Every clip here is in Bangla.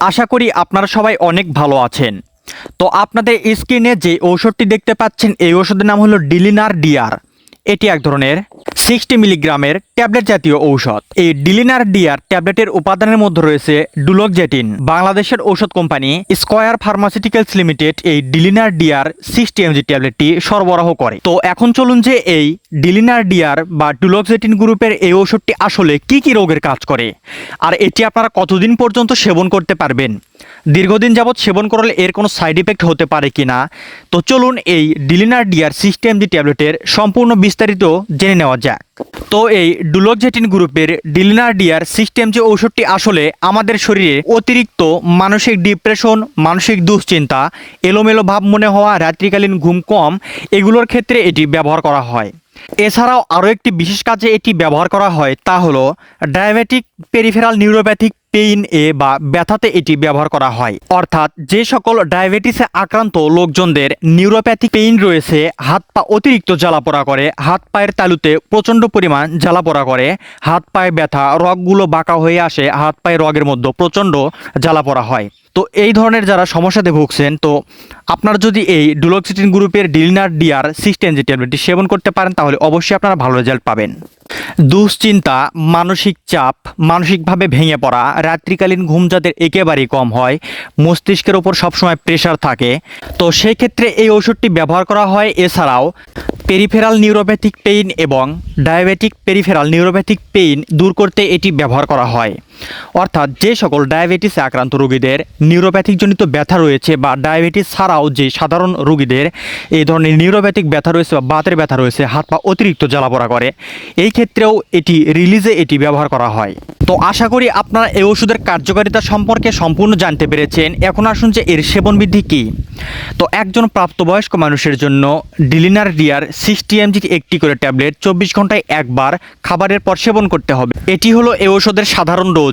আশা করি আপনারা সবাই অনেক ভালো আছেন। তো আপনাদের স্ক্রিনে যে ঔষধটি দেখতে পাচ্ছেন, এই ওষুধের নাম হলো ডিলিনার ডিয়ার। এটি এক ধরনের সিক্সটি মিলিগ্রামের ট্যাবলেট জাতীয় ঔষধ। এই ডিলিনার ডিয়ার ট্যাবলেটের উপাদানের মধ্যে রয়েছে ডুলকজেটিন। বাংলাদেশের ঔষধ কোম্পানি স্কয়ার ফার্মাসিউটিক্যালস লিমিটেড এই ডিলিনার ডিয়ার সিক্সটি এমজি ট্যাবলেটটি সরবরাহ করে। তো এখন চলুন যে এই ডিলিনার ডিয়ার বা ডুলকজেটিন গ্রুপের এই ঔষধটি আসলে কি কি রোগের কাজ করে? আর এটি আপনারা কতদিন পর্যন্ত সেবন করতে পারবেন? দীর্ঘদিন যাবৎ সেবন করলে এর কোনো সাইড ইফেক্ট হতে পারে কি না তো চলুন এই ডিলিনার ডিয়ার সিস্টেম জি ট্যাবলেটের সম্পূর্ণ বিস্তারিত জেনে নেওয়া যাক। তো এই ডুলোকজেটিন গ্রুপের ডিলিনার ডিয়ার সিস্টেম যে ঔষধটি আসলে আমাদের শরীরে অতিরিক্ত মানসিক ডিপ্রেশন মানসিক দুশ্চিন্তা, এলোমেলো ভাব মনে হওয়া, রাত্রিকালীন ঘুম কম, এগুলোর ক্ষেত্রে এটি ব্যবহার করা হয়। এছাড়াও আরও একটি বিশেষ কাজে এটি ব্যবহার করা হয় তা হলো ডায়াবেটিক পেরিফেরাল নিউরোপ্যাথিক পেইন এ বা ব্যথাতে এটি ব্যবহার করা হয়। অর্থাৎ যে সকল ডায়াবেটিসে আক্রান্ত লোকজনদের নিউরোপ্যাথিক পেইন রয়েছে, হাত পা অতিরিক্ত জ্বালাপোড়া করে, হাত পায়ের তালুতে প্রচণ্ড পরিমাণ জ্বালাপোড়া করে, হাত পায়ে ব্যথা, রগগুলো বাঁকা হয়ে আসে, হাত পায়ে রগের মধ্যে প্রচণ্ড জ্বালাপোড়া হয়। তো এই ধরনের যারা সমস্যাতে ভুগছেন, তো আপনার যদি এই ডুলক্সিটিন গ্রুপের ডিলিনার ডিআর সিক্সটেন যে ট্যাবলেটটি সেবন করতে পারেন, তাহলে অবশ্যই আপনারা ভালো রেজাল্ট পাবেন। দুশ্চিন্তা, মানসিক চাপ, মানসিকভাবে ভেঙে পড়া, রাত্রিকালীন ঘুম যাদের একেবারেই কম হয়, মস্তিষ্কের ওপর সবসময় প্রেশার থাকে। তো সেই ক্ষেত্রে এই ওষুধটি ব্যবহার করা হয়। এছাড়াও পেরিফেরাল নিউরোপ্যাথিক পেইন এবং ডায়াবেটিক পেরিফেরাল নিউরোপ্যাথিক পেইন দূর করতে এটি ব্যবহার করা হয়। অর্থাৎ যে সকল ডায়াবেটিসে আক্রান্ত রোগীদের নিউরোপ্যাথিকজনিত ব্যথা রয়েছে বা ডায়াবেটিস ছাড়াও যে সাধারণ রোগীদের এই ধরনের নিউরোপ্যাথিক ব্যথা রয়েছে বা বাতের ব্যথা রয়েছে, হাত পা অতিরিক্ত জ্বালাপোড়া করে, এই ক্ষেত্রেও এটি রিলিজে এটি ব্যবহার করা হয়। তো আশা করি আপনারা এই ওষুধের কার্যকারিতা সম্পর্কে সম্পূর্ণ জানতে পেরেছেন। এখন আসুন যে এর সেবন বিধি কী? তো একজন প্রাপ্তবয়স্ক মানুষের জন্য ডিলিনার ডিয়ার সিক্সটি এমজি একটি করে ট্যাবলেট চব্বিশ ঘন্টায় একবার খাবারের পর সেবন করতে হবে। এটি হলো এই ওষুধের সাধারণ ডোজ।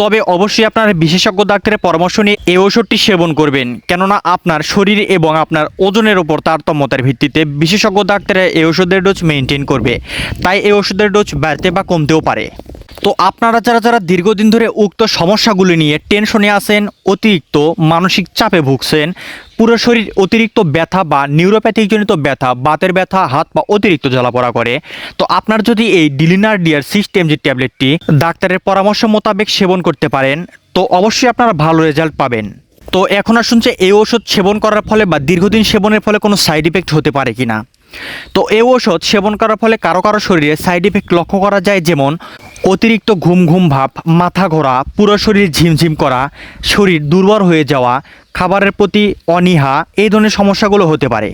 তবে অবশ্যই আপনার বিশেষজ্ঞ ডাক্তারের পরামর্শ নিয়ে এই ওষুধটি সেবন করবেন। কেননা আপনার শরীর এবং আপনার ওজনের ওপর তারতম্যতার ভিত্তিতে বিশেষজ্ঞ ডাক্তারের এই ওষুধের ডোজ মেনটেন করবে। তাই এই ওষুধের ডোজ বাড়তে বা কমতেও পারে। তো আপনারা যারা যারা দীর্ঘদিন ধরে উক্ত সমস্যাগুলি নিয়ে টেনশনে আছেন, অতিরিক্ত মানসিক চাপে ভুগছেন, পুরো শরীর অতিরিক্ত ব্যথা বা নিউরোপ্যাথিকজনিত ব্যথা, বাতের ব্যথা, হাত পা অতিরিক্ত জ্বালাপড়া করে, তো আপনার যদি এই ডিলিনার ডিয়ার সিস্টেম যে ট্যাবলেটটি ডাক্তারের পরামর্শ মোতাবেক সেবন করতে পারেন, তো অবশ্যই আপনারা ভালো রেজাল্ট পাবেন। তো এখন আসুন যে এই ওষুধ সেবন করার ফলে বা দীর্ঘদিন সেবনের ফলে কোনো সাইড ইফেক্ট হতে পারে কিনা। তো এই ওষুধ সেবন করার ফলে কারও কারও শরীরে সাইড ইফেক্ট লক্ষ্য করা যায় যেমন অতিরিক্ত ঘুম ঘুম ভাব, মাথা ঘোরা, পুরো শরীর ঝিমঝিম করা, শরীর দুর্বল হয়ে যাওয়া, খাবারের প্রতি অনীহা, এই ধরনের সমস্যাগুলো হতে পারে।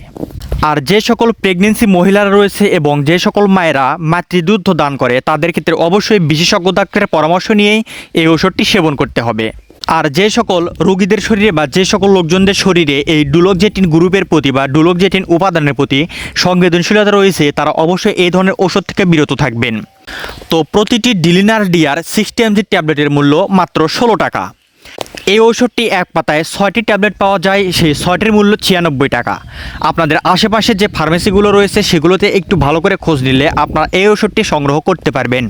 আর যে সকল প্রেগনেন্সি মহিলারা রয়েছে এবং যে সকল মায়েরা মাতৃদুগ্ধ দান করে, তাদের ক্ষেত্রে অবশ্যই বিশেষজ্ঞ ডাক্তারের পরামর্শ নিয়েই এই ওষুধটি সেবন করতে হবে। আর যে সকল রোগীদের শরীরে বা যে সকল লোকজনদের শরীরে এই ডুলোকজেটিন গ্রুপের প্রতি বা ডুলোকজেটিন উপাদানের প্রতি সংবেদনশীলতা রয়েছে, তারা অবশ্যই এই ধরনের ওষুধ থেকে বিরত থাকবেন। তো প্রতিটি ডিলিনার ডিয়ার সিক্সটি এমজি ট্যাবলেটের মূল্য মাত্র ষোলো টাকা। এই ঔষধটি এক পাতায় ছয়টি ট্যাবলেট পাওয়া যায়, সেই ছয়টির মূল্য ছিয়ানব্বই টাকা। আপনাদের আশেপাশে যে ফার্মেসিগুলো রয়েছে, সেগুলোতে একটু ভালো করে খোঁজ নিলে আপনারা এই ওষুধটি সংগ্রহ করতে পারবেন।